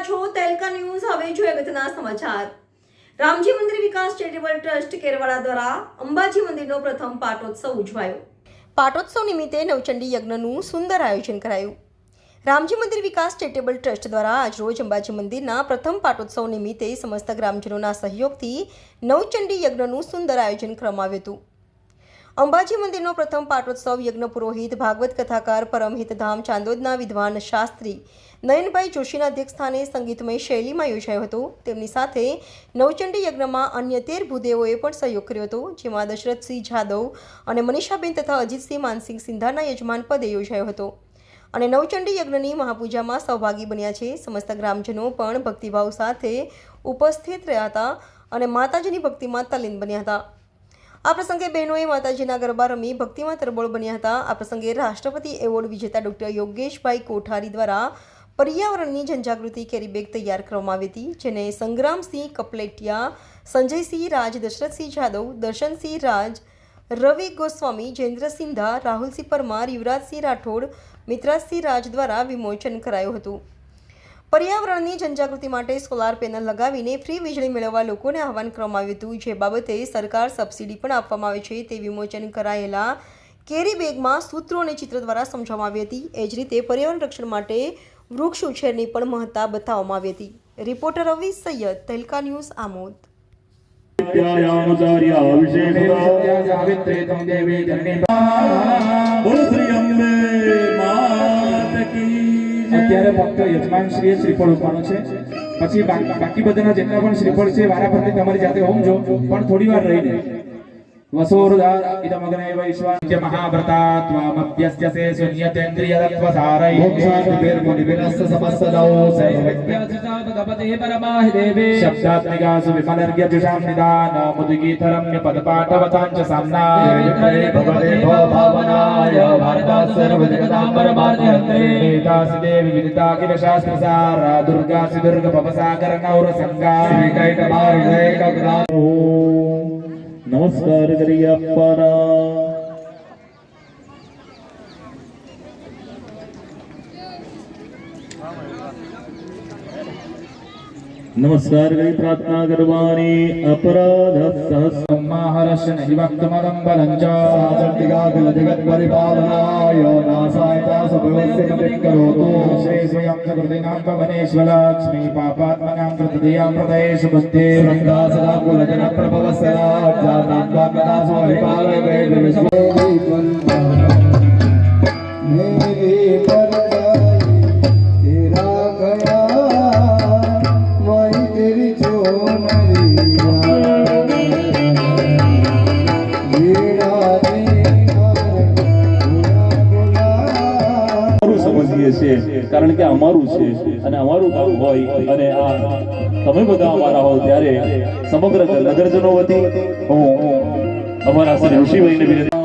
News, હવે જોઈએ અગત્યના સમાચાર. રામજી મંદિર વિકાસ ચેરિટેબલ ટ્રસ્ટ કેરવાડા દ્વારા અંબાજી મંદિરનો પ્રથમ પાટોત્સવ ઉજવાયો. પાટોત્સવ નિમિત્તે નવચંડી યજ્ઞનું સુંદર આયોજન કરાયું. રામજી મંદિર વિકાસ ચેરિટેબલ ટ્રસ્ટ દ્વારા આજરોજ અંબાજી મંદિરના પ્રથમ પાટોત્સવ નિમિત્તે સમસ્ત ગ્રામજનોના સહયોગથી નવચંડી યજ્ઞનું સુંદર આયોજન કરવામાં આવ્યું હતું. અંબાજી મંદિરનો પ્રથમ પાટોત્સવ યજ્ઞ પુરોહિત ભાગવત કથાકાર પરમહિત ધામ ચાંદોદના વિદ્વાન શાસ્ત્રી નયનભાઈ જોશીના અધ્યક્ષસ્થાને સંગીતમય શૈલીમાં યોજાયો હતો. તેમની સાથે નવચંડી યજ્ઞમાં અન્ય તેર ભૂદેવોએ પણ સહયોગ કર્યો હતો, જેમાં દશરથસિંહ જાદવ અને મનીષાબેન તથા અજીતસિંહ માનસિંહ સિંધાના યજમાન પદે યોજાયો હતો. અને નવચંડી યજ્ઞની મહાપૂજામાં સહભાગી બન્યા છે. સમસ્ત ગ્રામજનો પણ ભક્તિભાવ સાથે ઉપસ્થિત રહ્યા હતા અને માતાજીની ભક્તિમાં તલીન બન્યા હતા. આ પ્રસંગે બહેનોએ માતાજીના ગરબા રમી ભક્તિમાં તરબોળ બન્યા હતા. આ પ્રસંગે રાષ્ટ્રપતિ એવોર્ડ વિજેતા ડોક્ટર યોગેશભાઈ કોઠારી દ્વારા પર્યાવરણની જનજાગૃતિ કેરીબેગ તૈયાર કરવામાં આવી હતી, જેને સંગ્રામસિંહ કપલેટિયા, સંજયસિંહ રાજ, દશરથસિંહ જાદવ, દર્શનસિંહ રાજ, રવિ ગોસ્વામી જયેન્દ્ર સિંધા રાહુલસિંહ પરમાર, યુવરાજસિંહ રાઠોડ, મિત્રાજસિંહ રાજ દ્વારા વિમોચન કરાયું હતું. પર્યાવરણની જનજાગૃતિ માટે સોલાર પેનલ લગાવીને ફ્રી વીજળી મેળવવા લોકોને આહવાન કરવામાં આવ્યું હતું જે બાબતે સરકાર સબસિડી પણ આપવામાં આવે છે તે વિમોચન કરાયેલા કેરી બેગમાં સૂત્રો અને ચિત્ર દ્વારા સમજાવવામાં આવી હતી એ જ રીતે પર્યાવરણ રક્ષણ માટે વૃક્ષ ઉછેરની પણ મહત્તા બતાવવામાં આવી હતી રિપોર્ટર રવિ સૈયદ તહેલકા ન્યૂઝ આમોદ ફક્ત યજમાન શ્રીએ શ્રીફળ ઉઠવાનું છે. પછી બાકી બધાના જેટલા પણ શ્રીફળ છે, વારાફરતી તમારી જાતે હોમજો પણ થોડી વાર રહીને. वसूरुदारिदमग्नैवैश्वान्त्य महाभ्रतात्वामभ्यस्यसे शून्यतेन्द्रियदत्वसारै मोक्षादिभिर्मुनिभिनश्च समस्तदौ सैवज्ञासितापगपतिः परमाहि देवे शब्दात्मिकासु विमलर्यजुषां निदानमुदुगीतरम्यपदपाठवतां च साम्ना भगवते भो भावनाय भारतात् सर्वजगतां परमार्थिहन्त्रे तासि देवि विदिता किल शास्त्रसारा दुर्गासि दुर्गपवसाकरनौरसङ्गा श्रीकैकमारुदैकग्रामो ನಮಸ್ಕಾರ ಕರಿ ಅಪ್ಪನ Thank you. નમસ્કાર કરી પ્રાર્થના કરવાની અપરાધ સહસમાહર્ષ નહિ વક્તમદં બલંચ સાચર્તિકાકલ જગત પરિપાલનાય નાસાયતા સભવસ્ય કપિત કરોતો શ્રી સ્વયં કૃતિનામ ભવનેશ્વલક્ષ્મી પાપાત્મનામ કૃતદેયામ પ્રદેશ ભક્તે શ્રદ્ધા સદા કુલજન પ્રભવસ્ય જાતાત્મા કદા સ્વરિપાલય વૈ વિશ્વે દીપન સમજીએ છીએ, કારણ કે અમારું છે અને અમારું કામ હોય અને આ તમે બધા અમારા હો ત્યારે સમગ્ર નગરજનો વતી હું, અમારા શ્રી ઋષિભાઈને વિનંતી